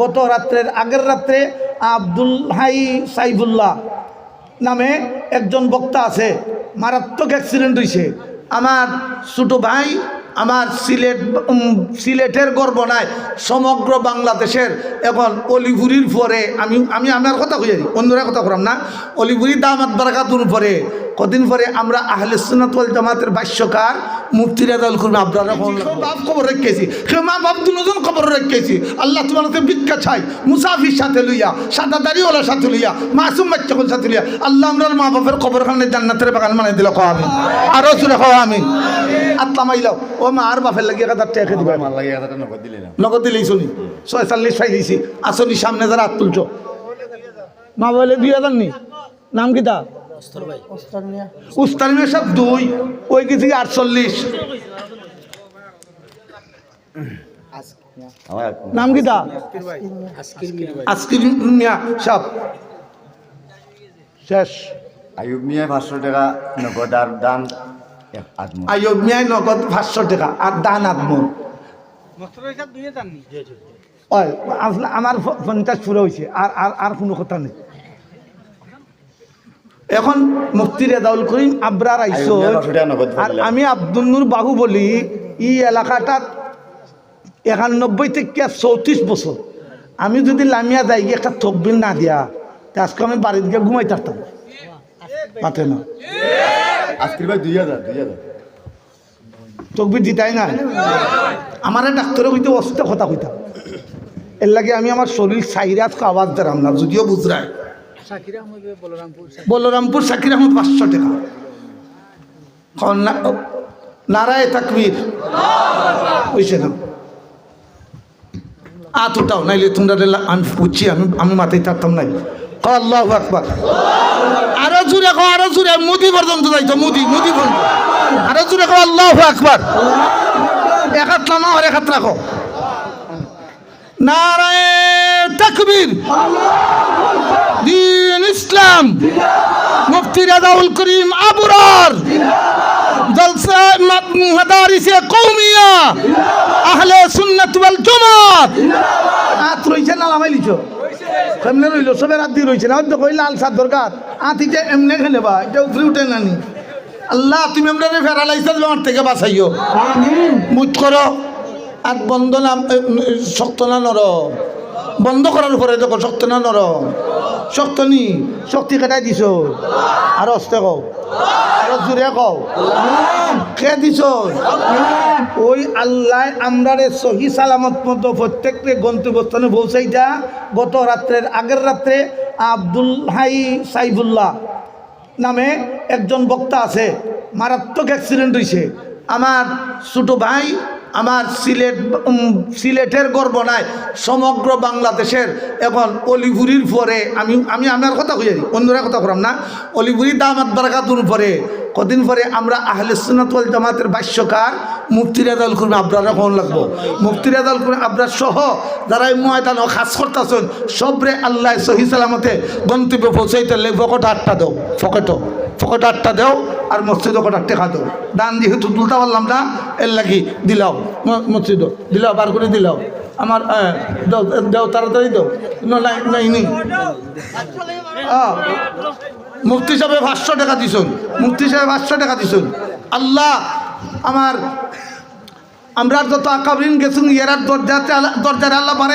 গত রাত্রের আগের রাত্রে আব্দুল হাই সাইফুল্লাহ নামে একজন বক্তা আছে, মারাত্মক অ্যাক্সিডেন্ট হয়েছে আমার ছোটো ভাই, আমার সিলেট সিলেটের গর্ব নাই সমগ্র বাংলাদেশের এখন অলিপুরির পরে আমি আমি আমার কথা কই অন্যরা কথা করাম না। অলিপুরি দামাত বারাকাতুর পরে, কদিন পরে আমরা আহলে সুন্নাতুল জামাতের ভাষ্যকার মুফতি রেজাল করবে আপনারা বাপ খবর রেখেছি সে মা বাপ দুজন খবর রেখেছি। আল্লাহ তোমার হাতে ভিক্ষা চাই মুসাফির সাথে লইয়া সাদা দাড়িওয়ালার সাথে লইয়া মাসুম বাচ্চাকুল সাথে লইয়া আল্লাহ আমরা মা বাপের খবর খানে জান্নাতের বাগান মানে দিল খাওয়া আমি আরও সুরে খাওয়া আমি আত্মা মাইলাও। ও মা আর বাপের লাগিয়ে কথা টেকে দিবা নগদ দিলে না। নগদ দিলেই শুনি। ছয়চল্লিশ পাই দিয়েছি আসনি সামনে যারা হাত তুলছ। মা বলে দুই হাজার নি নাম কি তা উস্তার মেয়ে সব দুই ওই কিছু আটচল্লিশ। আমার নাম কি আজকির মিয়া। সব। শেষ। আয়ুব মিয়া পাঁচশো টাকা নগদ আর দান নগদ পাঁচশো টাকা আর দান আমার পঞ্চাশ পুরো হয়েছে আর আর আর কোনো কথা নেই। এখন মুফতি রেজাউল করিম আবরার আইসো। আর আমি আব্দুল নূর বাহু বলি ই এলাকাটাত একানব্বই থেকে চৌত্রিশ বছর। আমি যদি লামিয়া যাই গিয়ে একটা তকবির না দিয়া তা আজকে আমি বাড়িতে গিয়ে ঘুমাই থাকতাম মাতে না। আজকের ভাই দুই হাজার দুই হাজার। তকবির দিতাই না আমার ডাক্তারে কইতে অসুস্থ কথা কইতাম এর লাগে আমি আমার শরীর সাইরাত আওয়াজ দিলাম না যদিও বুঝরায় বলরামপুর সাকির? আহমদ পাঁচশো টাকা। নারায় তাকবীর। বুঝছে না? আত উঠাও নাইলে তোমরা আমি বুঝছি আমি আমি মাথায় থাকতাম নাই। ক আল্লাহ আকবার। আরও জুড়ে কো আরও জুড়ে মুদি পর্যন্ত যাইতো মুদি মুদি পর্যন্ত। আরও জুড়ে কো আল্লাহ আকবার। এক হাত নামা আর এক হাত রাখো। নারায় তাকবীর। দিন ইসলাম মুফতি রাজাউল করিম আবরার জলসা মাদারিসে কৌমিয়া আহলে সুন্নাত ওয়াল জামাত। আত রইছে না লামাই লিছো কেমনে রইল? সবে রাত দিয়ে রইছে না? হয়তো দরকার। আতি যে এমনে খেলে বা এটা উপরে উঠে নানি আল্লাহ তুমি আমরা ফেরালাইছা আমার থেকে বাঁচাইও। মুখ করো। আর বন্ধ না শক্ত না নর বন্ধ করার পরে দেখো শক্ত না নরম। শক্ত নি, শক্তি কেটাই দিছ? আর অস্তে কও। আর জুড়ে কও। কে দিছ? ওই আল্লাহ আমরারে সহি সালামত মতো প্রত্যেককে গন্তব্যস্থানে পৌঁছাইটা গত রাত্রের আগের রাত্রে আব্দুল হাই সাইফুল্লাহ নামে একজন বক্তা আছে। মারাত্মক অ্যাক্সিডেন্ট হয়েছে আমার ছোটো ভাই আমার সিলেট সিলেটের গর্ব নাই সমগ্র বাংলাদেশের এখন অলিপুরির পরে আমি আমি আমার কথা কই অন্যরা কথা করাম না, অলিপুরি দামাত বারাকাতুর পরে কদিন পরে আমরা আহলে সুন্নাতুল জামাতের ভাষ্যকার মুফতি রেজাল করবে আপনারা কোন লাগবো। মুফতি রেজাল করবে আপনার সহ যারা ময়দান খাস করতেছেন, সবরে আল্লাহ সহি সালামতে গন্তব্যে পৌঁছাইতে ফকট আটটা দেও, ফকটো, ফকট আটটা দাও। আর মসজিদ কটা টেকা দাও দান যেহেতু তুলতে পারলাম না, এর লাগি দিলাও মসজিদ দিলাও, বার করে দিলাও। আমার দাও তাড়াতাড়ি দাও। নাই নাই, নি। মুফতি সাহেব পাঁচশো টাকা দিছুন। মুফতি সাহেব পাঁচশো টাকা দিছুন। আল্লাহ, আমার আমরা যত আকাবরিন গেছুন, ইয়ারার দরজাতে দরজার আল্লাহ পারে